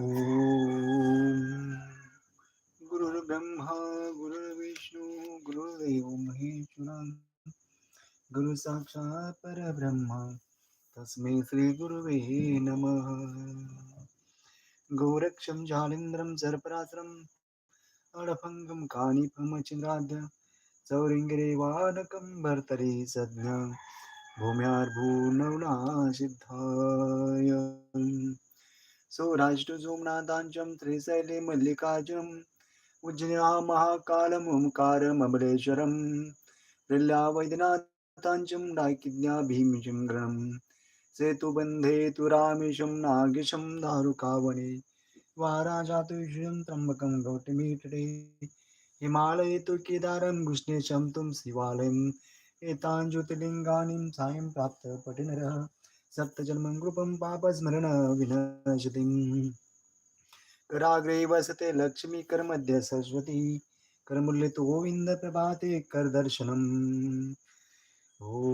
ॐ गुरुर्ब्रह्मा गुरुर्विष्णू गुरुर्देव महेश्वरा गुरु साक्षात परब्रह्मा तस्मै श्रीगुरुवे नमः। गोरक्षं जालिन्द्रं सर्परात्रम् अडफङ्गं कानिफमचिन्द्राद्य चौरिङ्गिरेवानकं भर्तरि सज्ञा भूम्यार्भूनवनासिद्धाय सौराष्ट्रसोमनाथाञ्चं त्रिशैले मल्लिकार्जुनम् उज्जया महाकालमोङ्कारममलेश्वरम् प्रल्या वैद्यनाथाञ्चं डाकिन्या भीमिचं गणम् सेतुबन्धे तु रामेशं नागेशं दारुकावने वाराजातुषं त्र्यम्बकं गौतमीतटे हिमालये तु केदारं कृष्णेशं तुं शिवालयम् एतान् ज्योतिर्लिङ्गानि सायं प्राप्त पठिनरः सप्तजन्मं कृपं पापस्मरण विनशतिम् कराग्रे वसते लक्ष्मी करमध्ये सरस्वती। करमुल्ये तु गोविंद प्रभाते करदर्शनम्। ॐ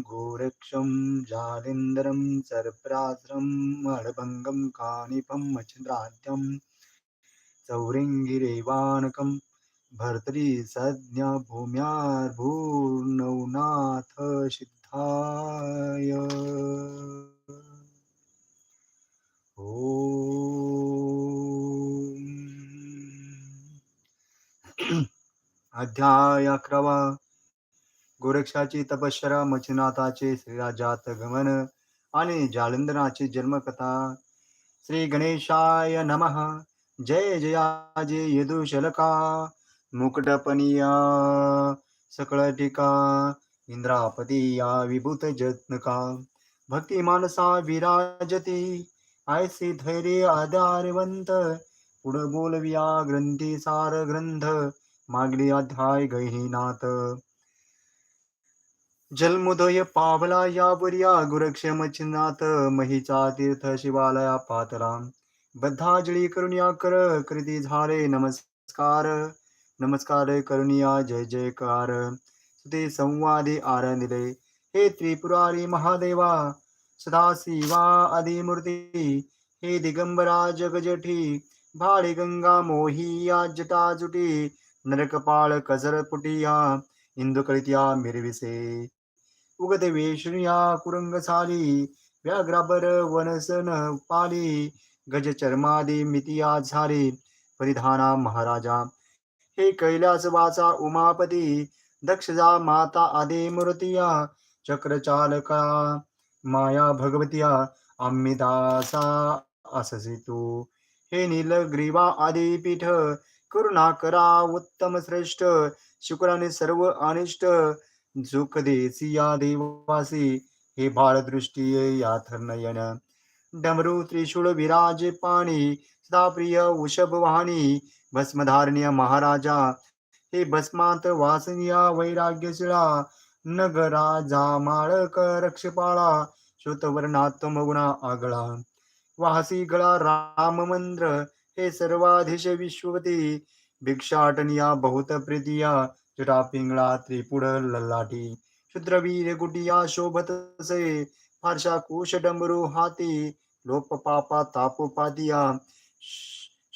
गोरक्षं जालिन्दरं सर्परात्रम् अडभङ्गं काणिपं मच्छिन्द्राद्यं। चौरिङ्गिरेवाणकं भर्तरी सज्ञा भूम्यार्भूर्नवनाथ सिद्धाय। ओ अध्याय अकरावा। गोरक्षाची तपश्चरा मचनाथाचे श्रीराजात गमन आणि जालंधराची जन्मकथा। श्री गणेशाय नमः। जय जयाजे यदुशलका। मुकुटपनिया सकळ टीका इंद्रापती या विभूत जत्नका। भक्ती मानसा विराजती आयसी धैर्य आधारवंत। पुढ बोलविया ग्रंथी सार ग्रंथ मागली अध्याय गहिनाथ। जलमुदय पावला यावरिया गुरक्षमचिनाथ महिचा तीर्थ शिवालया पातला। बद्धाजळी करुण्या कर कृती झाले नमस्कार। नमस्कार करुणिया जय जयकार. ते संवादी आरंदिले हे त्रिपुरारी महादेवा सदाशिवा आदिमूर्ती हे दिगंबरा जगजठी भाडे गंगा मोहिया जटाजुटी नरकपाळ कजर पुटिया इंदुकळित्या मिरविसे. उगत वेशनिया कुरंगसाली व्याघ्राबर वनसन पाली गज चर्मादि मितिया झाली परिधाना महाराजा हे कैलास वाचा उमापती दक्षजा माता आदे मूर्तिया चक्रचालका माया भगवतिया आम्ही दासा अससी तू हे नीलग्रीवा आदी पीठ करुणा करा उत्तम श्रेष्ठ शुक्राने सर्व अनिष्ट झुक देसिया देवासी हे बाळदृष्टी याथर्नयन डमरू त्रिशूळ विराजे पाणी सदा प्रिय वृषभ वाहनी भस्मधारणीय महाराजा हे भस्मात वासनिया वैराग्यशिळा नगराजा माळक रक्षपाळा श्रुतवर्णात्म गुणा आगळा. वाहसी गळा राम मंद्र हे सर्वाधीश विश्वती भिक्षाटनिया बहुत प्रीतिया जुटा पिंगळा त्रिपुड लल्लाटी शुद्रवीर गुटिया शोभतसे फारशा कुश डमरू हाती. लोप पापा तापोपादिया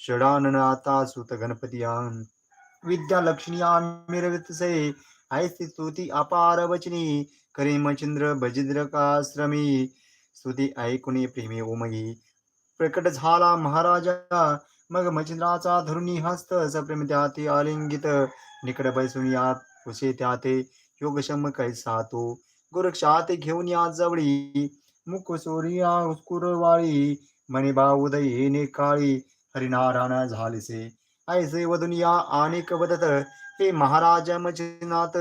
षडाननाथा सुत गणपतिया विद्या लक्ष्मिया मिरवितसे ऐस्ती स्तुती अपार वचनी करे मचिंद्र भजिद्र काश्रमी स्तुती ऐकुनी प्रेमी ओमगी प्रकट झाला महाराजा। मग मचिंद्राचा धरुणी हस्त सप्रेम त्याते आलिंगित निकड बैसून या कुशे त्याते योगशम कैसा तो गोरक्षात घेऊन या जवळी। मुख सोरिया उसकुरवाळी मणिबा उदयेने काळी। हरिनारायण झालेसे. ऐसे वदुनिया अनेक वदत हे महाराज मचिनाथ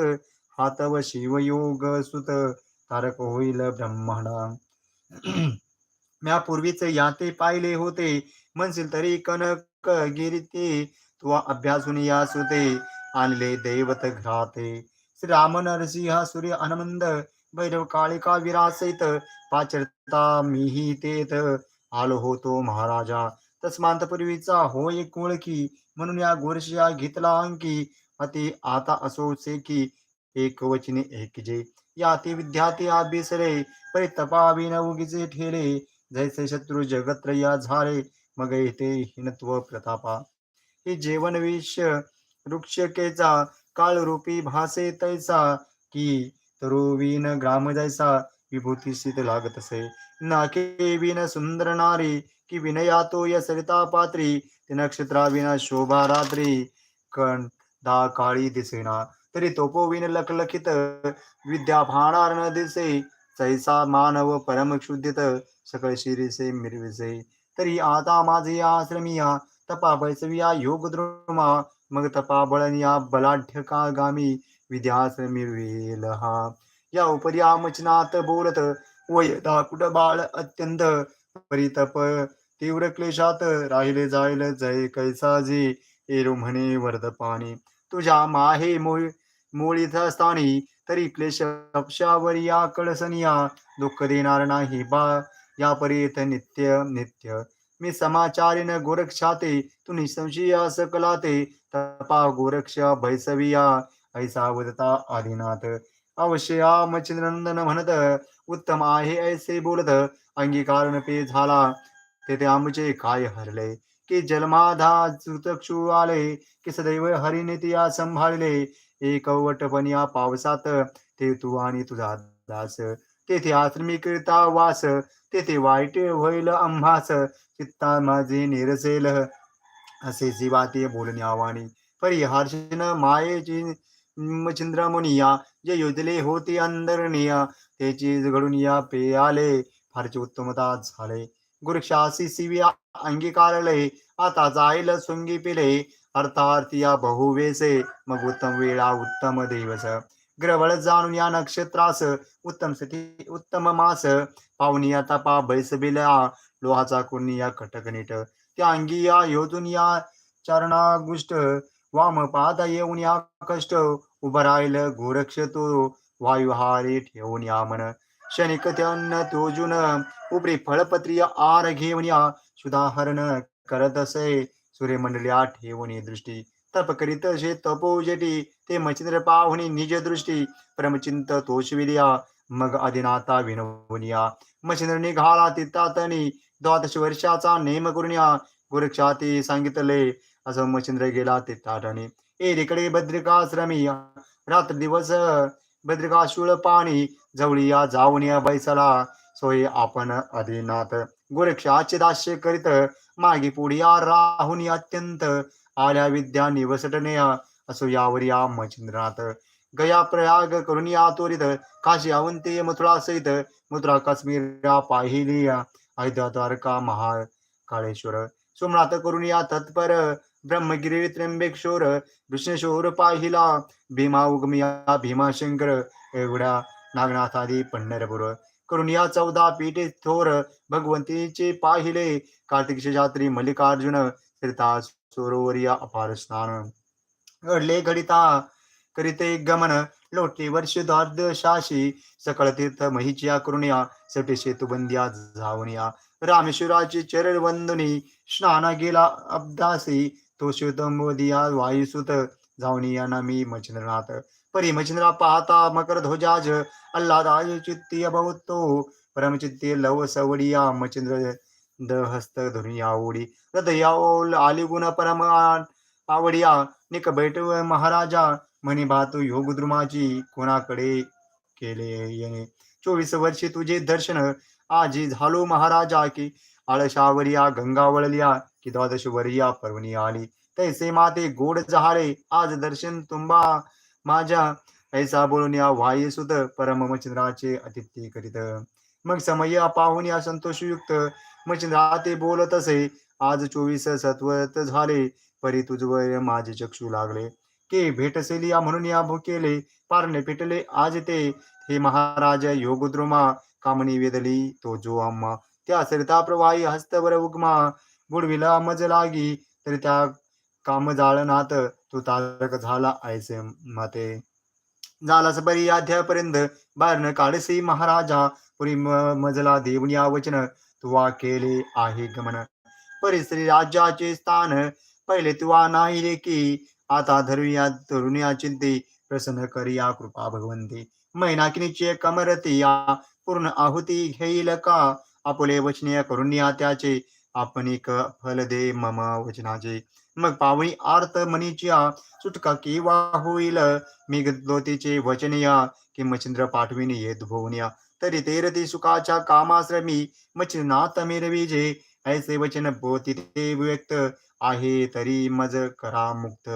हातव शिवयोग सुत तारक होईल ब्रह्मणा म्या पूर्वीच याते पाहिले होते म्हणशील तरी कनक गिरिते तू अभ्यासून या सुते आणले दैवत घ्राते. श्रीराम नरसिंह सूर्य आनंद भैरव काळिका विरासहित पाचरता मीही तेथ आलो होतो महाराजा. तस्मांतपूर्वीचा हो होय ओळखी म्हणून या गोरशिया घेतला अंकी. अति आता असोचे की एक वचने एक जे. या ते विद्यार्थी अभ्यासरे परी तपावी न उगीचे ठेले. जैसे शत्रू जगत्रया झाले मग येथे हिनत्व प्रतापा. हे जेवण विष वृक्षकेचा काळरूपी भासे तैसा. की तरुवीन ग्राम जैसा विभूती शीत लागत असे. नाके विन सुंदर नारी की विनया तो या सरिता पात्री ते नक्षत्रा विना शोभा रात्री. कण दा काळी दिसेना तरी तोपोविन लखलखित विद्या भाणार न दिसे. सैसा मानव परम क्षुद्धित सकळ शिरीसे मिरविसे. तरी आता माझे आश्रमिया तपा बैसविया योग द्रुमा मग तपा बळनिया बलाढ्य कागामी विद्याश्रमी मिरवेल हा या उपरी बोलत वयदा कुट बाळ अत्यंत परितप तीव्र क्लेशात राहिले जाईल जय कैसा जे एरो म्हणे वरद पाणी तुझ्या माहे मोळी मोळीथ स्थानी तरी क्लेश अपशावर या कळसनिया दुःख देणार नाही बा. या परीत नित्य नित्य. मी समाचारीन गोरक्षाते तू निसंशय सकलाते तपा गोरक्ष भैसविया ऐसा वदता आदिनाथ. अवश्य मचिंद्रनंदन म्हणत उत्तम आहे ऐसे बोलत अंगीकार पे झाला. तेथे आमचे काय हरले. की जन्माधा चुतक्षु आले. की सदैव हरिने तिया संभाळले. एकवटपण या पावसात ते तू आणि तुझा दास. तेथे आश्रमिकता वास. तेथे वाईट होईल अंभास चित्ता माझे निरसेल. असे जीवाते बोलण्यावाणी. परी हर्षण मायेची चंद्रमुनिया जे योजले होते अंदरनिया त्याची घडून या पे आले फारचे उत्तमता झाले. गुरुक्षासी शिवी अंगीकारले. आता जाईल सुंगी पिले. अर्थार्थ या बहुवेसे मग उत्तम वेळा उत्तम दिवस. ग्रवळ जाणून या नक्षत्रास. उत्तम स्थिती उत्तम मास. पाहुणी तपा तपा बैसबिल्या लोहाचा कुणी या कटक नीट. त्या अंगी या योजून या चरणागुष्ट. वाम पाद येऊन या कष्ट. उभं राहिलं गोरक्ष तो वायुहारी ठेवून या मन क्षणिक त्यान्न तोजून उपरी फळपत्रिय आर घेऊन या. सुधाहरण करत असे सूर्यमंडल्या ठेवून दृष्टी. तप करीत जे तपो जेटी ते मचिंद्र पाहुणी निज दृष्टी. परमचिंत तोषविलिया मग अधिनाता विनवनिया मचिंद्र निघाला तिथातनी द्वादश वर्षाचा नेम करून या. गोरक्षाती सांगितले असं मचिंद्र गेला तिथाटणी एरीकडे रेकडे भद्रिकाश्रमी रात्र दिवस भद्रिकाशूळ पाणी जवळी या जाऊन या बैसला सोय आपण आदिनाथ गोरक्षाचे दास्य करीत मागे पुढे या राहुनी अत्यंत आल्या विद्या निवसटने असो यावर या मचिंद्रनाथ गया प्रयाग करून या त्वरित काशी अवंते मथुरा सहित मथुरा काश्मीर पाहिली अयोध्या द्वारका महा काळेश्वर सोमनाथ करून या तत्पर ब्रह्मगिरी त्र्यंबेक्षोर कृष्णशोर पाहिला. भीमा उगमिया भीमाशंकर एवढ्या नागनाथादी पंढरपूर. करून या चौदा पीठे थोर भगवंतीचे पाहिले. कार्तिक जात्री मल्लिकार्जुन श्रीता सरोवर या अपार स्नान. घडले घडिता करीते गमन लोटे वर्ष शाशी सकळ तीर्थ महिचिया करुणया सटे सेतुबंदिया जावनिया रामेश्वराची चरण वंदनी स्नाना गेला अब्दासी. तो शिवतंबोदिया वायुसुत जावनिया नामी मचिंद्रनाथ परी मच्छिंद्रा पाहता मकर ध्वजाज अल्लादाय चित्ती अभवतो परमचित्ती लव सवडिया मचिंद्र दहस्त धुनिया ओडी हृदया ओल आलिगुण परम आवडिया. निक बैठ महाराजा म्हणी भातू योग द्रुमाची कोणाकडे केले येणे? चोवीस वर्षे तुझे दर्शन आजी झालो महाराजा की आळशावरिया गंगा वळलिया कि द्वादश वरिया पर्वणी आली तैसे माते गोड जहारे आज दर्शन तुंबा माझ्या. ऐसा बोलून या वायुसुत परम मचिंद्राचे अतिथ्य करीत. मग समय पाहून या संतोषयुक्त मचिंद्रा ते बोलत असे आज चोवीस सत्वत झाले परी तुझवर माझे चक्षू लागले. के भेटसेलिया म्हणून या भुकेले पारणे पेटले आज ते. हे महाराज योगद्रुमा कामणी वेदली तो जो आम्हा त्या सरिता प्रवाही हस्तवर उगमा बुडविला मज लागी तरी त्या काम जाळनात तो तारक झाला ऐसे माते. झालास बरी अध्यापर्यंत बाहेरनं काढसी महाराजा पुरी मजला देवनिया वचन तुवा केले आहे गमन. परिस्त्री राज्याचे स्थान पहिले तुवा नाही रे की आता धरुया तरुणी चिंते प्रसन्न करिया कृपा भगवंती. मैनाकिनीचे कमरती या पूर्ण आहुती घेईल का? आपुले वचनीय करुण्या त्याचे आपण एक फल दे मम वचनाचे. मग पावणी आर्त मनीच्या सुटका केव्हा होईल? मी गदलो वचनिया वचन या मच्छिंद्र पाठविन येत भोवनिया तरी तेरती सुखाच्या कामाश्रमी मच्छिनाथ जे. ऐसे वचन बोती ते व्यक्त आहे तरी मज करा मुक्त.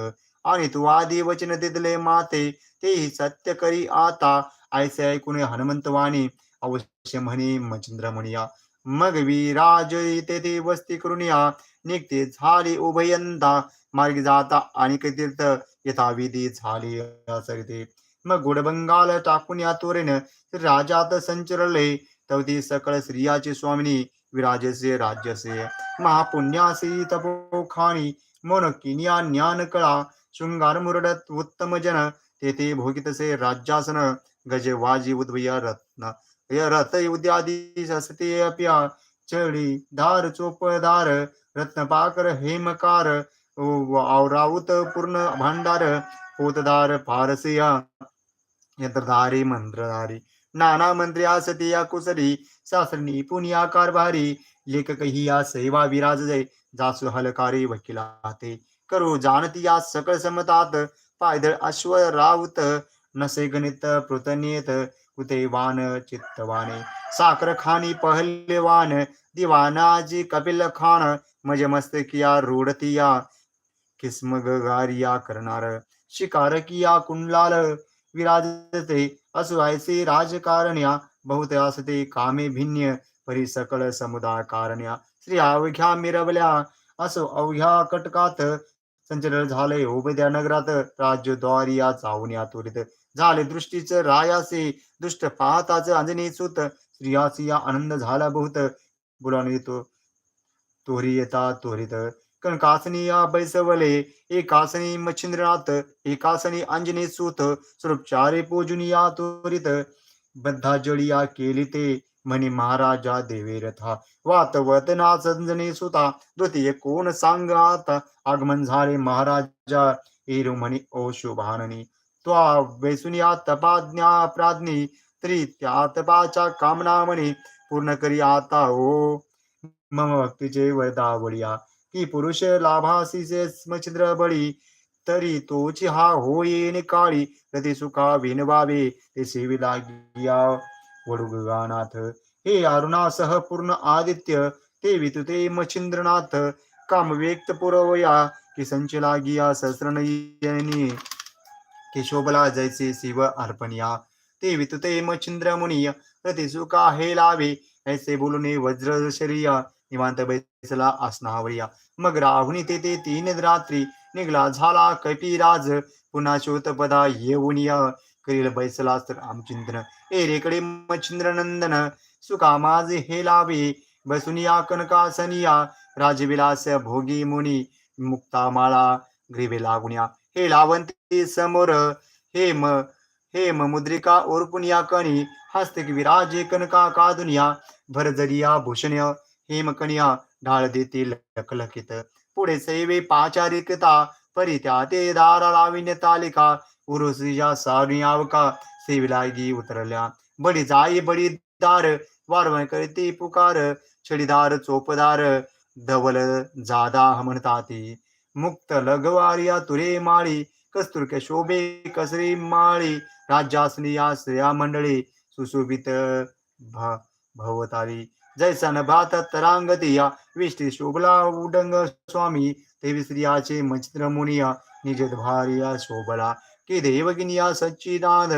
आणि तू आधी वचन दिदले माते तेही सत्य करी आता. ऐसे ऐकून हनुमंतवाणी अवश्य म्हणे मच्छिंद्र म्हणिया मग विराज तेथे वस्ती करून या. निघते झाली उभयंता मार्गी जाता आणि तीर्थ यथाविधी झाली सरिते मग गुडबंगाल टाकून या तोरेन राजात संचरले. तवती सकळ स्त्रियाचे स्वामिनी विराजसे राज्यसे. महापुण्यासी तपोखानी मन किनिया ज्ञान कळा शृंगार मुरडत उत्तम जन तेथे भोगितसे राज्यासन गजवाजी उद्वय रत्न. रथ उद्यादी ससते अप्या चढी धार चोपदार रत्नपाकर हेमकार आवराऊत पूर्ण भांडार पोतदार फारसिया यंत्रधारी मंत्रधारी नाना मंत्री आसती या कुसरी शास्त्रनी पुनिया कारभारी लेखक ही या सेवा विराज जय जासू हलकारी वकिलाते करो करू जाणती या सकळ समतात पायदळ अश्व राऊत नसे गणित पृतनेत कुते चित्तवाने साखर खानी पहलवान दिवानाजी कपिल खान। मज मस्तकिया रूढतिया किस्म गारिया करणार शिकार किया कुंडलाल विराजते असो राजकारण्या। बहुत असते कामे भिन्य परी सकल समुदाय कारण्या। श्री अवघ्या मिरवल्या असो अवघ्या कटकात। संचलन झाले उभद्या नगरात राज्यद्वारिया चावण्या त्वरित झाले दृष्टीच रायासे दृष्ट पाहताच अंजनी सुत स्त्रियासिया आनंद झाला बहुत. बोलावून येतो तोरी येता तोरीत कणकासनी या बैसवले एकासनी मच्छिंद्रनाथ एकासनी अंजनी सूत स्वरूपचारे पूजनिया त्वरित बद्धा जडिया केली ते म्हणे महाराजा देवे रथा वात वतना संजनी सुता द्वितीय कोण सांग आता आगमन झाले महाराजा एरू म्हणे ओ शुभाननी त्वा वैसुनिया तपाज्ञा प्राज्ञी तरी त्या तपाच्या कामना म्हणे पूर्ण करी आता हो. मम भक्तीचे वरदावळिया की पुरुष लाभासीचे स्मचिंद्र बळी तरी तोची हा होईन काळी रती सुखा विनवावे ते सेविला गिया वडुगानाथ हे अरुणासह पूर्ण आदित्य ते वितुते मच्छिंद्रनाथ काम व्यक्त पुरवया की संचला गिया सहस्रनयनी केशोबला जैसे शिव अर्पणिया ते वितुते मच्छिंद्र मुनिय रती सुखा हे लावे ऐसे बोलूने वज्र शरीय निवांत बैसला आसनावरिया मग राहुनी तेथे तीन रात्री निघला झाला कपिराज पुन्हा शोतपदा येऊन या करील बैसला तर आमचिंद्र ए रेकडे मच्छिंद्र नंदन सुका माझे हे लावे बसुनिया कनकासनिया राजविलास भोगी मुनी मुक्तामाळा ग्रीवे लागुन्या. हे लावंती समोर हेम हेम मुद्रिका ओरपुन या कणी हस्तक विराजे कनका कादुनिया भरजरिया भूषण्य हेमकनिया ढाळ देतील लखलखित. पुढे सैवे पाचारिकता परित्या ते दारा लाविण्य तालिका उरुसीच्या सारुणी आवका सेविलागी उतरल्या. बडी जाई बडी दार वारवण करते पुकार छडीदार चोपदार धवल जादा म्हणताती मुक्त लघवारिया तुरे माळी कस्तुरके शोभे कसरी माळी राज्यासनी आश्रया मंडळी सुशोभित भ भवतारी भात नभात तरांगतिया विष्टी शोभला उडंग स्वामी देवी स्त्रियाचे मचित्र मुनिया निज भारिया शोभला की देवगिनिया सच्चिदान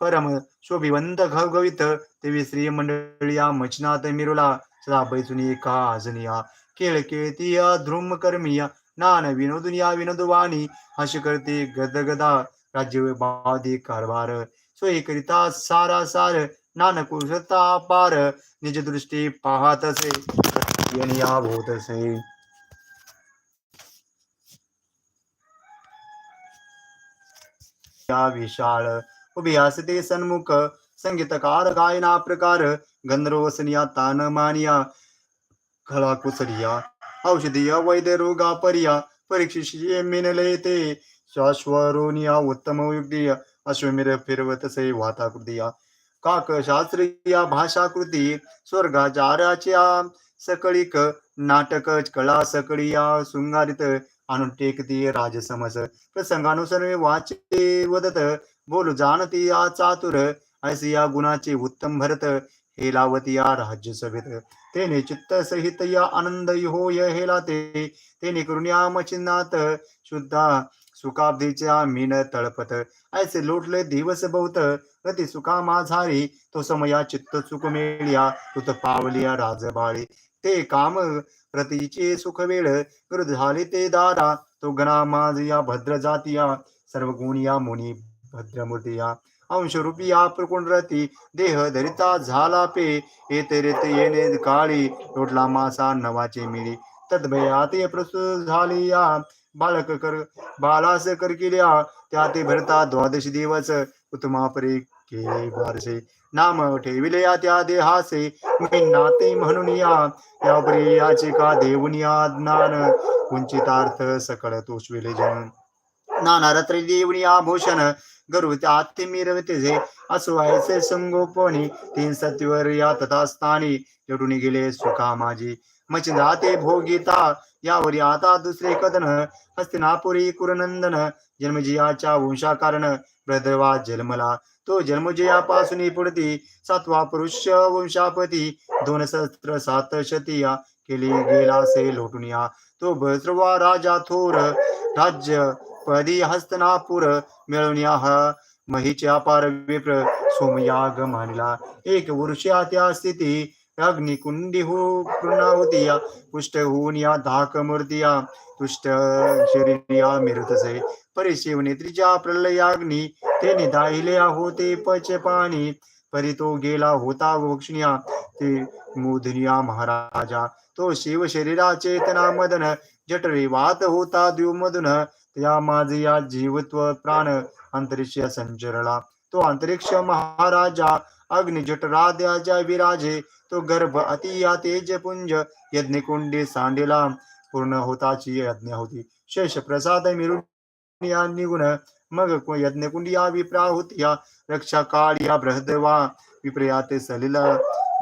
परम शोभिवंत घवघवित देवी श्री मंडळिया मचनात मिरुला सदा बैसुनी का आजनिया केळ केळतिया ध्रुम कर्मिया नान विनोदुनिया विनोदवाणी हश करते गदगदा राज्य बाधी कारभार. सोयी करिता सारा सार नान कुशलता पार निज दृष्टी पाहतसे यनिया होतसे या विशाळ उभी असते सन्मुख संगीतकार गायना प्रकार गंधर्वसनिया तान मानिया खला कुसरिया औषधीय वैद्य रोगा परिया परीक्षित मिनले ते श्वाश्वरोनिया उत्तम युक्तिया अश्वमिर फिरवतसे से वाता काक शास्त्रीय भाषाकृती स्वर्गाचाराच्या सकळीक. नाटक कला सकळीया शृंगारित. आणून टेकती राजसमस. प्रसंगानुसार वाचे वदत. बोलू जाणती या चातुर. ऐसी या गुणाचे उत्तम भरत. हे लावती या राज्यसभेत तेने चित्त सहित या आनंद होय हेला ते तेने करून या मचिन्नात शुद्धा सुखाब्दीच्या मीन तळपत. ऐसे लोटले दिवस बहुत. रती सुखा माझारी. तो समया चित्त सुख मेळ्या तुत पावलिया राजबाळी. ते काम प्रतीचे सुख वेळ. गुरु झाले ते दारा. तो गणा माझिया भद्र जातिया. सर्व गुणिया मुनी भद्रमूर्तिया. रूपिया प्रकुण रती देह धरिता झाला पे येते रेते येणे काळी लोटला मासा नवाचे मिळी. तद्भयाते प्रस्तुत झाली या बालक कर बालास कर केल्या त्या ते भरता द्वादश दिवस उत्तमापरी केले बारसे नाम ठेविले या त्या देहासे मी नाते म्हणून या या परी याचे का देऊन या ज्ञान उंचितार्थ सकळ तोषविले जन. नाना रत्र देऊन या गरु त्याते मिरवते जे. असो ऐसे संगोपनी तीन सत्वर या तथा स्थानी गेले सुखा माझी मचिंद्राते भोगिता यावरी आता दुसरे कदन. हस्तिनापुरी कुरनंदन जन्मजियाच्या वंशाकारण ब्रदवा जन्मला तो जन्मजयापासून पुढती. सातवा पुरुष वंशापती दोन सहस्त्र सात शतिया केली गेला से लोटून या. तो भद्रवा राजा थोर राज्य पदी हस्तनापूर मिळवण्या या हा महीच्या पार विप्र सोमयाग मानला एक वर्षा त्या स्थिती अग्निकुंडी हो पूर्णावती या पुष्ट होऊन या धाक मूर्तिया तुष्ट शरीरिया मिरतसे। परिशिव नेत्रीच्या प्रलयाग्नी ते निधाहिले होते पच पाणी। परी तो गेला होता वक्षणिया ते मोधनिया महाराजा। तो शिव शरीरा चेतना मदन जठरे वात होता द्युमधून या माझे या जीवत्व प्राण अंतरिक्ष संचरला. तो अंतरिक्ष महाराजा अग्नि विराजे तो गर्भ अति या तेज पुंज यज्ञकुंडी सांडेला पूर्ण होताची यज्ञ होती. शेष प्रसाद मिरून या निगुण मग यज्ञकुंडी या विप्रा होती या रक्षा काळ या बृहदवा विप्रया ते सलिला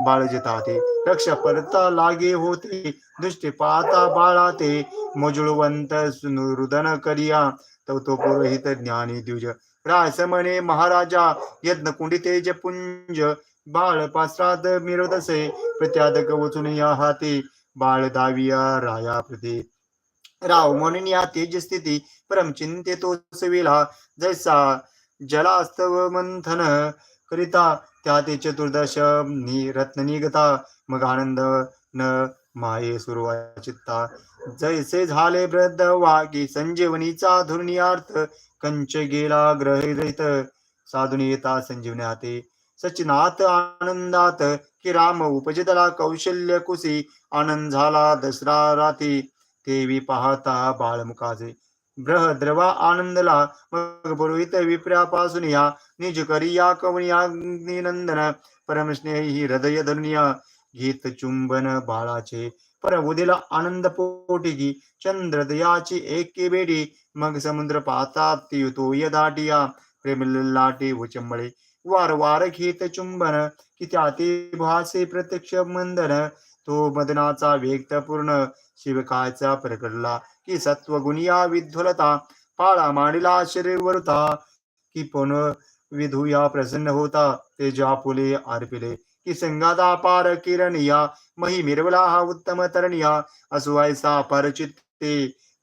बाळ जिताते. रक्ष परता लागे होते. दृष्टी पाहता बाळा ते रुदन करिया. तो तो पुरोहित ज्ञानी द्विज. रास म्हणे महाराजा यज्ञ कुंडी तेज पुंज बाळ पात्राद मिरवतसे प्रत्यादक वचून या हाती. बाळ दाविया राया प्रती राव म्हणून या तेज स्थिती परम चिंते तो सविला जैसा जलास्तव मंथन करिता त्या ते चतुर्दश नि रत्न मग आनंद न माये सुरुवा चित्ता जैसे झाले वृद्ध वागी संजीवनीचा धुर्नियार्थ कंच गेला ग्रहित साधून येता संजीवनाते सचिनात आनंदात की राम उपजितला कौशल्य कुशी आनंद झाला दसरा राती. देवी पाहता बाळमुखाचे. द्रवा आनंदला मग पुरोहित विप्रापासून या. निज करिया कवनिया नंदन परमस्नेही हृदय धनुया. गीत चुंबन बाळाचे. पर उदिला आनंद पोटी चंद्रदयाची एके बेडी. मग समुद्र पाहतात युतो यदाटिया प्रेम लाटे उचंबळे. वार वार घेत चुंबन. कि त्याते भासे प्रत्यक्ष मंदन. तो मदनाचा व्यक्त पूर्ण. शिवकायचा प्रकटला की सत्वगुणिया विध्वलता पाळा मांडिला शरीर वरुता की पुन विधुया प्रसन्न होता ते जापुले अर्पिले की संगादा पार किरणिया मही मिरवला हा उत्तम तरणिया असो ऐसा परचित्ते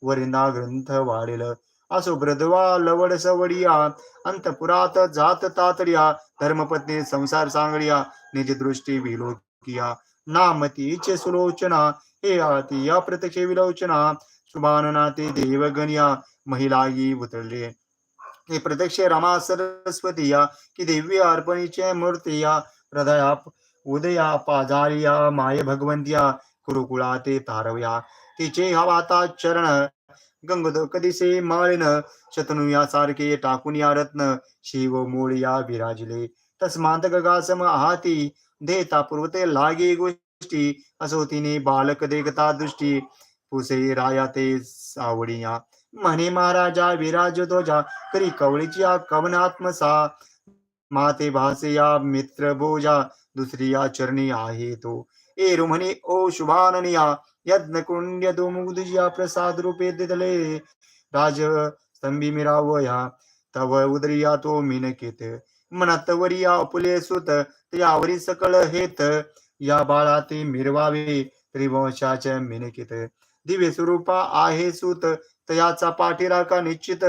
वरिंदा ग्रंथ वाढेल. असो ब्रदवा लवड सवडिया अंतपुरात जात तातडिया. धर्मपत्नी संसार सांगडिया निज दृष्टी विलोकिया नामतीचे सुलोचना हे आती या प्रत्यक्ष विलोचना. शुभानना ते देवगणिया महिलाही उतरले हे प्रत्यक्ष रमा सरस्वती या की देवी अर्पणीचे मूर्ती या हृदया उदया पाजारिया माय भगवंतिया कुरुकुळा ते तारवया. तिचे हवाता चरण गंगद कदिसे माळिन शतनु यासारखे टाकून या रत्न शिव मूळ या विराजले. तस्मांत गगासम आहाती देता पूर्वते लागे गोष्टी असो तिने बालक देखता दृष्टी. पुसे राया ते सावडिया म्हणे महाराजा विराज ध्वजा करी कवळीची कवनात्मसा माते भासे या मित्र बोजा दुसरी या चरणी आहे तो। एरु म्हणे ओ शुभाननिया यज्ञ कुंड्य दुमुगुदया प्रसाद रूपे दिदले राज स्तंभी मिरावया तव उदरिया तो मिनकेत। मनात वरिया अपुले सुत त्यावरी सकळ हेत। या बाळा ते मिरवावे त्रिवंशाच्या मिनकित। दिव्य स्वरूपा आहे सुत तयाचा पाठीराका निश्चित?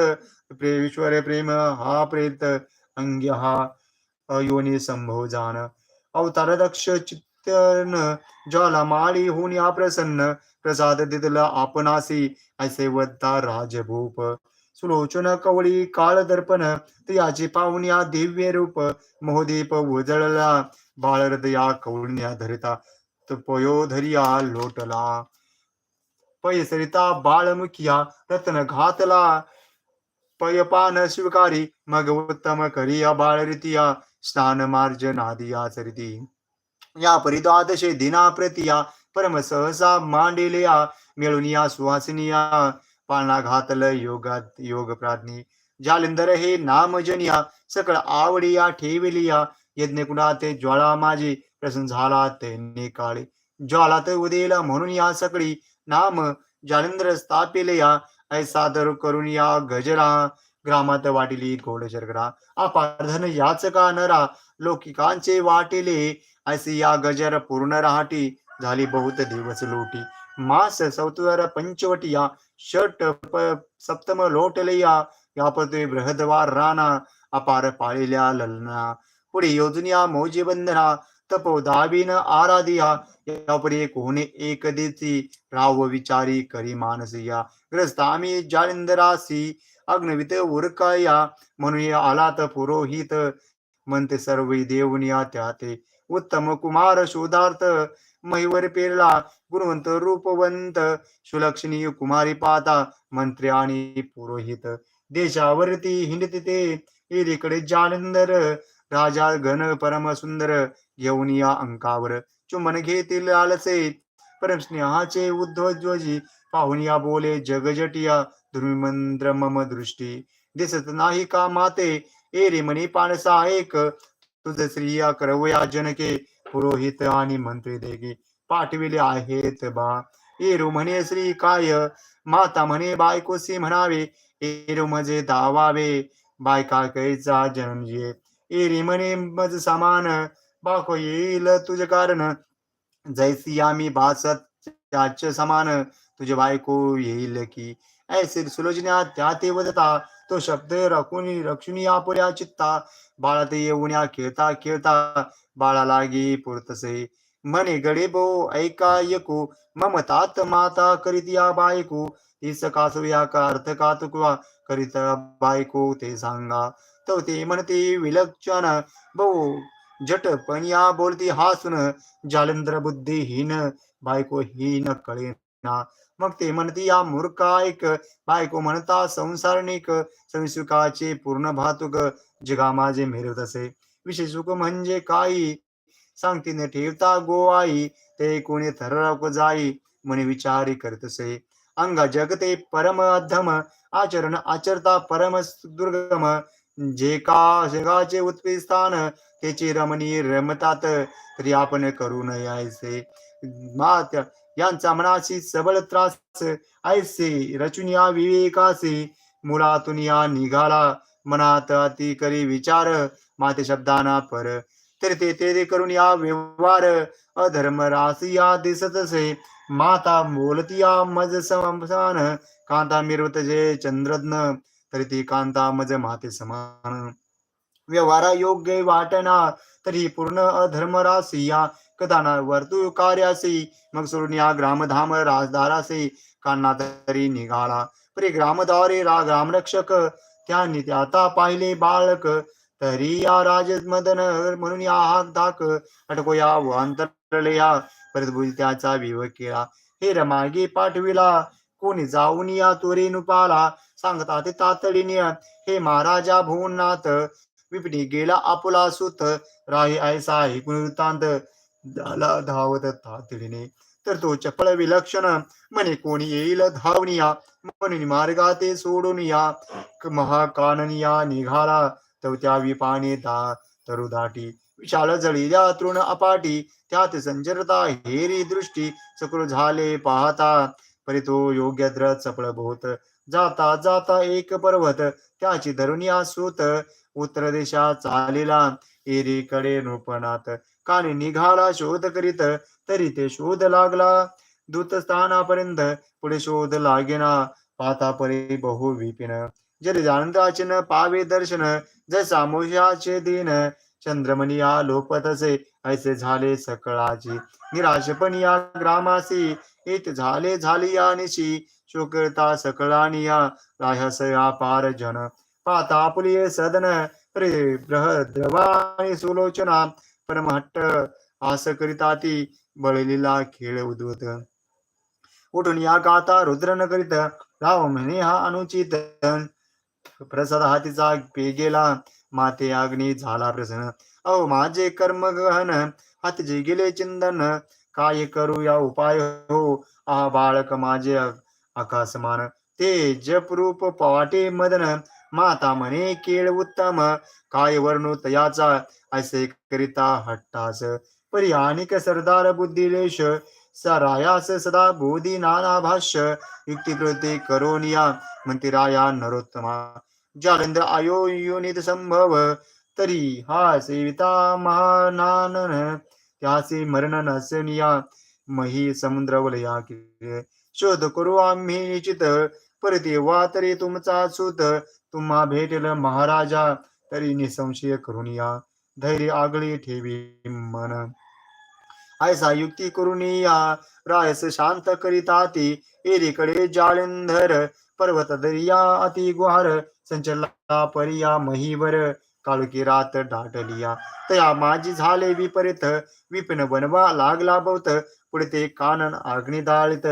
प्रेश्वर प्रेम हा प्रेत अंग्य हा योनी संभव जाण. अवतार दक्ष चित्तन ज्वाला माळी होऊन या प्रसन्न प्रसाद दिदला आपणासी ऐसे वत्ता राजभूप. सुलोचन कवळी काळ दर्पण तयाची पाहुण्या दिव्य रूप. मोहदीप उजळला बाळहृदया कवळण्या धरिता पयोधरिया लोटला. पय सरिता बाळमुखिया रत्न घातला पयपान स्वीकारी मग उत्तम करिया बाळरितिया स्नान मार्जन सरिती या परिद्वादशे दिना प्रतिया परम सहसा मांडिलिया मिळून या सुवासिनिया पाळणा घातल योगात योग प्राज्ञी जालिंदर हे नामजनिया सकळ आवडिया ठेविलिया यज्ञ कुणाते ज्वाळा माझी प्रसन्न झाला ते ज्वाला ज्वालात उदेल म्हणून या सकळी नाम जालिंद्र स्थापिलया ऐसा दर करून या गजरा ग्रामात वाटिली घोड शर्करा अपाधन याच का नरा लोकिकांचे वाटिले ऐसी या गजर पूर्ण राहटी झाली बहुत दिवस लोटी. मास सौतवर पंचवटिया षट सप्तम सप्तम लोटलया यापते बृहद्वार राणा अपार पाळिल्या ललना. पुढे योजनिया मौजी बंधना तपो दाबीन आराधिया यापुढे होणे एक देती राव विचारी करी मानसिया। ग्रस्त आम्ही जालिंदरासी अग्नवित उरकाया म्हणून आलात पुरोहित म्हणते सर्व देवनिया त्या ते उत्तम कुमार शोधार्थ महिवर पेरला गुणवंत रूपवंत सुलक्षणीय कुमारी पाता मंत्री आणि पुरोहित। देशावरती हिंडते ते इकडे जालंधर राजा घन परम सुंदर घेऊन या अंकावर. चुंबन घेतील आलसे परम स्नेहाचे उद्धवजी पाहून या बोले जगजटिया धृमंद्र मम दृष्टी. दिसत नाही का माते? एरे मनी पाणसा एक तुझ स्त्रिया करवया जनके. पुरोहित आणि मंत्री देगे पाठविले आहेत बा. एरू म्हणे श्री काय? माता म्हणे बायकोसी म्हणावे. एरू मजे दावावे बायका कैचा जन्म ये एरी म्हणे मज समान. बाको येईल तुझे कारण. जैसी आम्ही भासत त्याच समान. तुझे बायको येईल की. ऐसे सुलोचना त्या ते वदता तो शब्द रखून रक्षुनी आपुऱ्या चित्ता बाळा ते येऊन्या खेळता खेळता. बाळा लागी पुरतसे. म्हणे गडे बो ऐका यकू. ममतात माता करीत या बायको. तीस कासुया का अर्थ का तुकवा. करीत बायको ते सांगा. तो ते म्हणते विलक्षण. जट पण या बोलती हासून जालंधर बुद्धिहीन बायको हीन कळेना. मग ते म्हणती या मूर्खा बायको म्हणता संसारणिक संसुखाचे पूर्ण भातुक जगा माझे मिरवत असे विशेष सुख म्हणजे काही सांगती न ठेवता गो आई ते कोणी थरराव जाई म्हणे विचारी करत असे अंगा जगते परम अधम आचरण आचरता परम दुर्गम जे का जगाचे उत्पी स्थान त्याची रमणीय रमतात तरी आपण करू नये ऐसे मात यांचा मनाशी सबळ त्रास ऐसे रचून या विवेकासे. मुळातून या निघाला मनात अति करी विचार. माते शब्दाना पर. तरी ते ते करून या व्यवहार. अधर्म रासिया दिसत असे. माता बोलतीया मज समान कांता मिरवत जे चंद्रज्ञ. तरी ती कांता मज माते समान. व्यवहारा योग्य वाटना तरी पूर्ण अधर्म रासिया. कदाना वर्तुळ कार्यासी मग सोडून या ग्रामधाम राजदारासी. कान्हा तरी निघाला. परी ग्रामदारे रा ग्रामरक्षक. त्यांनी आता पाहिले बाळक. तरी या राज मदन म्हणून या हाक धाक. अटको या वांतरले या परत त्याचा विवेक केला. हे रमागे पाठविला. कोणी जाऊन या तोरी नुपाला. सांगता ते तातडीने हे महाराजा भुवननाथ विपिनी गेला आपुला सुत. राही ऐसा ऐकून वृत्तांत झाला धावत तातडीने. तर तो चपळ विलक्षण म्हणे कोणी येईल धावनिया म्हणून मार्गाते सोडून या महाकाननिया निघाला. तर त्या विपाने दा तरुदाटी विशाल जळील्या तृण अपाटी. त्यात संचरता हेरी दृष्टी. सकृ झाले पाहता. परी तो योग्य द्र चपळ भूत जाता जाता एक पर्वत त्याची धरुणी आसूत उत्तर देशा चालेला एरीकडे नृपणात. काने निघाला शोध करीत तरी ते शोध लागला. दूत स्थानापर्यंत पुढे शोध लागेना. पाता परी बहु विपिन. जरी जानताचिन पावे दर्शन जसा मोशाचे दिन चंद्रमणिया लोपतसे ऐसे झाले सकळाची निराशपणी या ग्रामासी येत झाले झाली या निशी. शोकता राहस या पार जन. पातापुलिये सदन सदन रे बृहद्रवाणी सुलोचना. परमहट्ट आस करिता ती बळलीला खेळ उद्वत उठून या गाता रुद्र न करीत राव म्हणे हा अनुचित. प्रसाद हातीचा पे गेला माते अग्नी झाला प्रसन्न. अहो माझे कर्म गहन हातजे गेले चिंदन काय करू या उपाय? हो आ बाळक माझे आकाशमान. ते जपरूप पवाटे मदन. माता म्हणे केळ उत्तम. काय वर्णू तयाचा? असे करिता हट्टास. परिहानिक सरदार बुद्धिलेश. सरायास सदा बोधी नाना भाष्य. युक्तिकृती करोनिया. म्हणते राया नरोत्तमा. जालंधर आयोयुनित संभव तरी हा सेविता महानानन त्याचे मरण नसनिया मही समुद्र वलया शोध करू आम्ही निश्चित परती वा तरी तुमचा सुत तुम्हा भेटेल महाराजा तरी निसंशय करून या. धैर्य आगळी ठेवी मन. ऐसा युक्ती करून या. रायस शांत करीता ती एरीकडे जाळंधर पर्वत दर्या अति गुहार संचला परिया महीवर काळुकी रात ढाटलिया. तया माझी झाले विपरीत विपिन बनवा लागला बहुत पुढे ते कानन अग्निदाळीत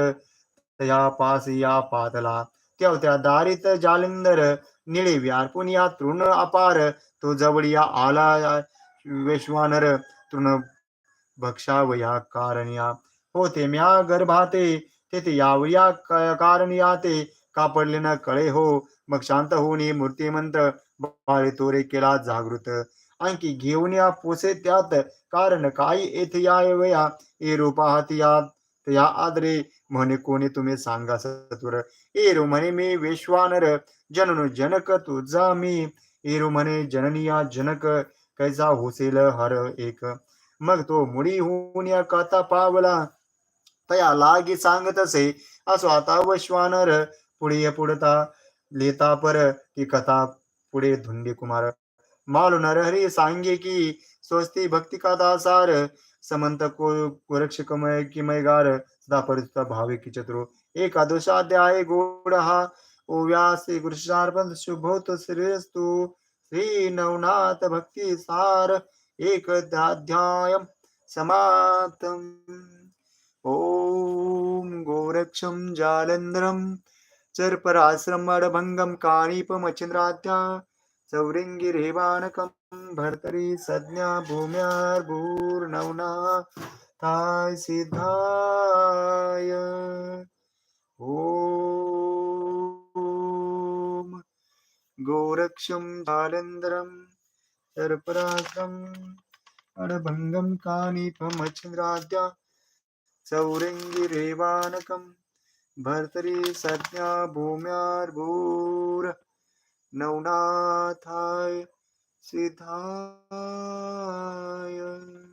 तया पास या पातला त्या त्या दारीत जालिंदर निळे व्यारपून या तृण अपार. तो जवळिया आला वेश्वानर तृण भक्षावया कारण्या होते म्या गर्भाते तेथे यावया क- कारण्या ते कापडले न कळे हो मग शांत होऊन मूर्तिमंत बाळे तोरे केला जागृत. आणखी घेऊन या पोसे त्यात कारण काही येथे या वया ए रूपा हाती या आदरे म्हणे कोणी तुम्ही सांगा सत्वर. एरू म्हणे मी विश्वानर जननु जनक तुझा मी. एरू म्हणे जननिया जनक कैसा होसेल हर एक. मग तो मुडी होऊन या काता पावला. तया लागी सांगत असे असो आता वश्वानर पुढे पुढता. लेता पर ती कथा पुढे धुंडी कुमार। मालू नरहरी सांगे की स्वस्ती भक्ती कथा सार समंत को कुरक्ष कमय किमयगार सदा परिचित भावे की चतुरो। एकादशाध्याय गोड हा ओव्या श्री गुरुशार्पण शुभोत श्रेस्तु श्री नवनाथ भक्ति सार। एकदाध्याय समाप्तम्। ॐ गोरक्षं जालन्धरं चर्पराश्रमडभङ्गं काणीपमचिन्द्राद्या चौरिङ्गिरेवानकं भर्तरि सज्ञा भूम्यार्भूर्नवना ताय सिद्धाय। ॐ गोरक्षं जालन्धरं सर्पराश्रम् अडभङ्गं कानीपमचिन्द्राद्या चौरङ्गिरेवानकं भर्तरी सज्ञा भूम्यार्भूर। नवनाथाय सिद्धाय।